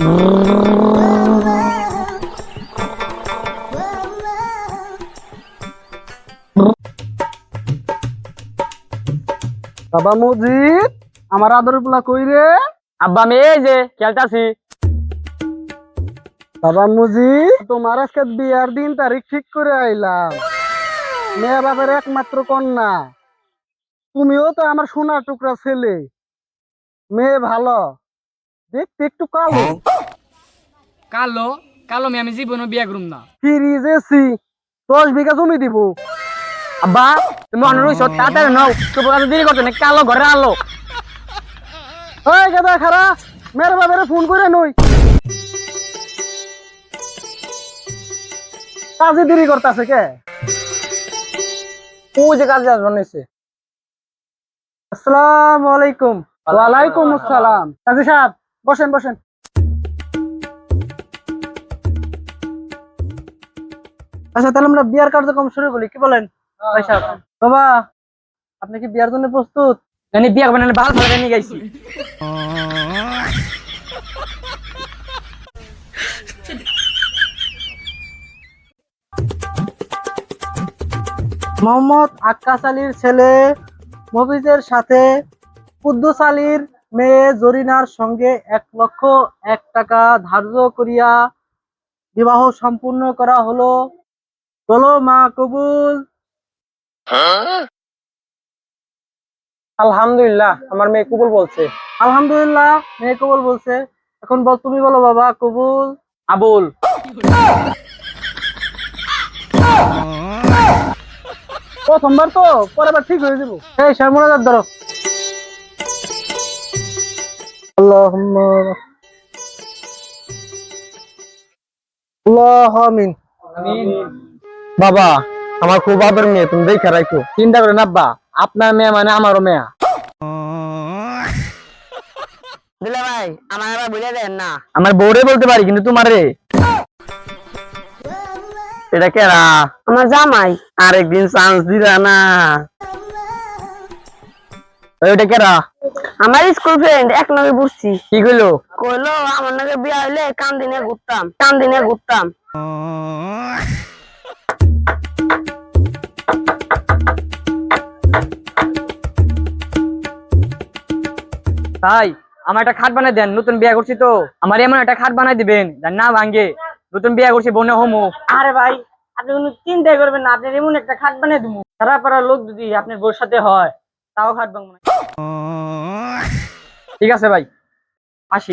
বাবা মজিদ আমার আদর পোলা কই রে? আব্বা আমি এই যে খেলতাছি। বাবা মজিদ তোমার আজকে বিয়ার দিন তারিখ ঠিক করে আইলাম। মেয়ে বাবার একমাত্র কন্যা। তুমিও তো আমার সোনার টুকরা ছেলে। মেয়ে ভালো। দেখতে একটু কালো। কালো? কালো মেয়ে আমি জীবনও বিয়া করুম না। ফ্রিজ এসি দশ বিঘা জমি দিব। আব্বা তুমি অনুরোধ তাড়াতাড়ি নাও। কাছে দেরি করতে না কালো ঘরে আলো। ওই গাদা খারা মেয়ের বাবারে ফোন করে নই। কাজে দেরি করতেছে কে? ও যে কাজে আসবেন এসে আসসালামু আলাইকুম। ওয়ালাইকুম আসসালাম। কাজী সাহেব বসেন বসেন। আচ্ছা তাহলে আমরা বিয়ার কার্যক্রম শুরু করি কি বলেন? ভাই সাহেব বাবা আপনি কি বিয়ার জন্য প্রস্তুত? জানি বিয়া না ভালো ভালো নিয়ে গাইছি। মোহাম্মদ আক্কাস আলীর ছেলে মফিজের সাথে কুদ্দুস আলীর মেয়ে জরিনার সঙ্গে এক লক্ষ এক টাকা ধার্য করিয়া বিবাহ সম্পূর্ণ করা হলো। বলো মা কবুল। আলহামদুলিল্লাহ আমার মেয়ে কুবুল বলছে। আলহামদুলিল্লাহ মেয়ে কবুল বলছে। এখন বল তুমি বলো বাবা কবুল। আবুল। প্রথমবার তো পরের বার ঠিক হয়ে যাব। এই শ্যামরাজার ধরো। আল্লাহুম্মা আল্লাহ আমিন। বাবা আমার খুব আদর মেয়ে তুমি দেখে রাখো। চিন্তা করেন আব্বা আপনার মেয়ে মানে আমারও মেয়া। দিলে ভাই আমার আবার বুঝে দেন না। আমার বউরে বলতে পারি কিন্তু তোমার? রে এটা কেরা? আমার জামাই। আরেকদিন চান্স দিলা না। ওইটা কেরা? আমার স্কুল ফ্রেন্ড এক বুঝছি। কি কইলো? কইলো আমার নাকি বিয়া হইলে কান দিনে ঘুরতাম কান দিনে ঘুরতাম। তাই আমার একটা খাট বানাই দেন নতুন বিয়া করছি তো। আমার এমন একটা খাট বানাই দিবেন যার না ভাঙ্গে। নতুন বিয়া করছি বনে হোমো। আরে ভাই আপনি কোনো চিন্তাই করবেন না আপনার এমন একটা খাট বানিয়ে দিব সারা পাড়ার লোক যদি আপনার বউর সাথে হয় তাও খাট বাংলা ঠিক আছে ভাই আসি।